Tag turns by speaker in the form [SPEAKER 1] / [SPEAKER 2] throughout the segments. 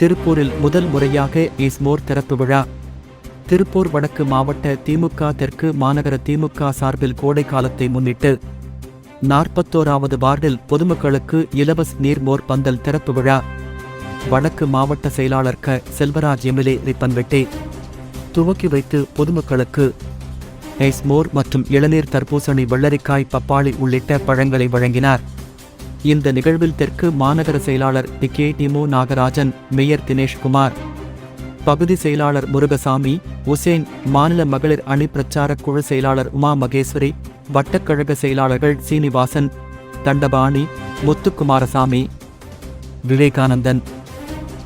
[SPEAKER 1] திருப்பூரில் முதல் முறையாக இஸ்மோர் திறப்பு விழா. திருப்பூர் வடக்கு மாவட்ட திமுக தெற்கு மாநகர திமுக சார்பில் கோடை காலத்தை முன்னிட்டு நாற்பத்தோராவது வார்டில் பொதுமக்களுக்கு இலவச நீர்மோர் பந்தல் திறப்பு விழா. வடக்கு மாவட்ட செயலாளர் க. செல்வராஜ் எம்எல்ஏ ரிப்பன்வெட்டி துவக்கி வைத்து பொதுமக்களுக்கு ஐஸ்மோர் மற்றும் இளநீர் தர்பூசணி வெள்ளரிக்காய் பப்பாளி உள்ளிட்ட பழங்களை வழங்கினார். இந்த நிகழ்வில் தெற்கு மாநகர செயலாளர் டி கே டிமு நாகராஜன் மேயர் தினேஷ்குமார் பகுதி செயலாளர் முருகசாமி உசேன் மாநில மகளிர் அணி பிரச்சார குழு செயலாளர் உமா மகேஸ்வரி வட்டக்கழக செயலாளர்கள் சீனிவாசன் தண்டபாணி முத்துக்குமாரசாமி விவேகானந்தன்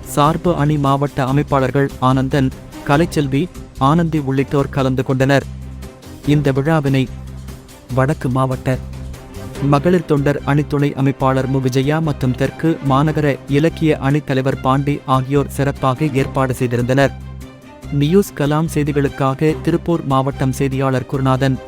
[SPEAKER 1] சார்பு அணி மாவட்ட அமைப்பாளர்கள் ஆனந்தன் கலைச்செல்வி ஆனந்தி உள்ளிட்டோர் கலந்து கொண்டனர். இந்த விழாவினை வடக்கு மாவட்ட மகளிர் தொண்டர் அணித்துணை அமைப்பாளர் மு. விஜயா மற்றும் தெற்கு மாநகர இலக்கிய அணித்தலைவர் பாண்டி ஆகியோர் சிறப்பாக ஏற்பாடு செய்திருந்தனர். நியூஸ் கலாம் செய்திகளுக்காக திருப்பூர் மாவட்டம் செய்தியாளர் குருநாதன்.